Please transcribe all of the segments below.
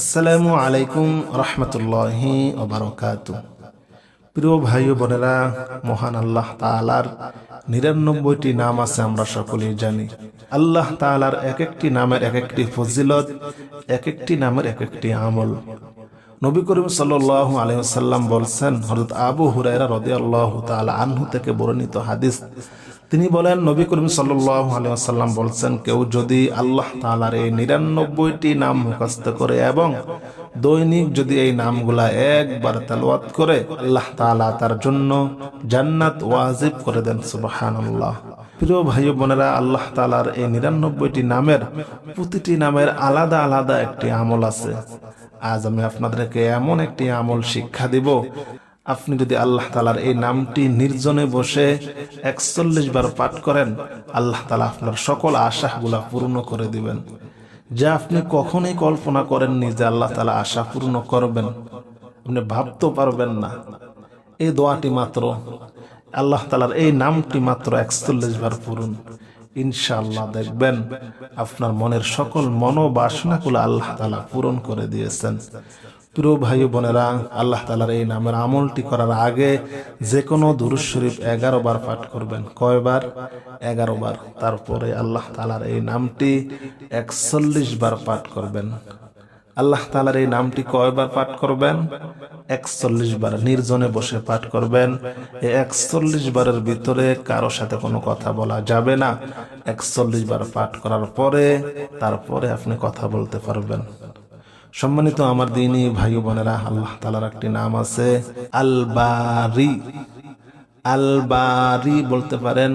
আসসালামু আলাইকুম রহমতুল্লাহি ওবরকাত প্রিয় ভাই বোনেরা, মহান আল্লাহ তাআলার নিরানব্বইটি নাম আছে আমরা সকলেই জানি। আল্লাহ তাআলার এক একটি নামের এক একটি ফজিলত এক একটি নামের এক একটি আমল। নবী করিম সাল্লাল্লাহু আলাইহি ওয়াসাল্লাম বলছেন, হযরত আবু হুরায়রা আল্লাহ তাআলা আনহু থেকে বর্ণিত হাদিস তিনি বলেন, নবী করিম আলাইহি বলছেন, কেউ যদি আল্লাহ তাআলার এই নিরানব্বইটি নাম মুখস্থ করে এবং দৈনিক যদি এই নামগুলা একবার তেলাওয়াত করে, আল্লাহ তাআলা তার জন্য জান্নাত ওয়াজিব করে দেন, সুবহানাল্লাহ। প্রিয় ভাই বোনেরা, আল্লাহ তালার এই নিরানব্বইটি নামের প্রতিটি নামের আলাদা আলাদা একটি আমল আছে। আজ আমি আপনাদেরকে এমন একটি আমল শিক্ষা দিব আপনি যদি আল্লাহ তালার এই নামটি নির্জনে বসে একচল্লিশ বার পাঠ করেন, আল্লাহ তালা আপনার সকল আশাগুলা পূর্ণ করে দিবেন। যা আপনি কখনোই কল্পনা করেননি যে আল্লাহ তালা আশা পূর্ণ করবেন। আপনি ভাবতেও পারবেন না। এই দোয়াটি মাত্র, আল্লাহ তালার এই নামটি মাত্র একচল্লিশ বার পূরণ ইনশাআল্লাহ দেখবেন আপনার মনের সকল মনোবাসনাগুলো আল্লাহ তালা পূরণ করে দিয়েছেন। প্রিয় ভাই বোনেরা, আল্লাহ তালার এই নামের আমলটি করার আগে যে কোনো দুরুজ শরীফ এগারো বার পাঠ করবেন। কয়বার? এগারো বার। তারপরে আল্লাহ তালার এই নামটি একচল্লিশ বার পাঠ করবেন। আল্লাহ তালার এই নামটি কয়বার পাঠ করবেন? একচল্লিশ বার। নির্জনে বসে পাঠ করবেন। এই একচল্লিশ বারের ভিতরে কারও সাথে কোনো কথা বলা যাবে না। একচল্লিশ বার পাঠ করার পরে, তারপরে আপনি কথা বলতে পারবেন। সম্মানিত আমার দিনই ভাই বোনেরা, আল্লাহ তালার একটি নাম আছে আলবারি। আলবারি বলতে পারেন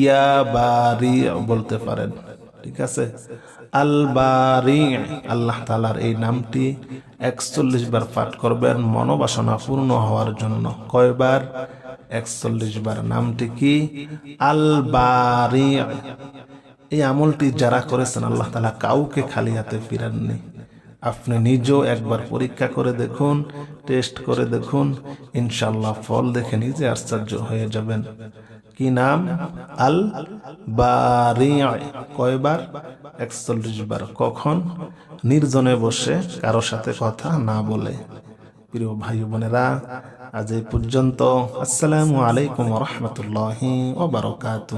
ইয়াবারি বলতে পারেন, ঠিক আছে? আলবারি, আল্লাহ তালার এই নামটি একচল্লিশ বার পাঠ করবেন, মনোবাসনা পূর্ণ হওয়ার জন্য। কয়বার? একচল্লিশ বার। নামটি কি? আলবারি। এই আমলটি যারা করেছেন, আল্লাহ তালা কাউকে খালি হাতে ফিরাননি। আপনি নিজেও একবার পরীক্ষা করে দেখুন টেস্ট করে দেখুন ইনশাল্লাহ ফল দেখে নিজে আশ্চর্য হয়ে যাবেন। কি নাম? আল বারি কয়বার? একচল্লিশ বার। কখন? নির্জনে বসে কারও সাথে কথা না বলে। প্রিয় ভাই বোনেরা, আজ এই পর্যন্ত। আসসালামু আলাইকুম রহমতুল্লাহ ও বারকাত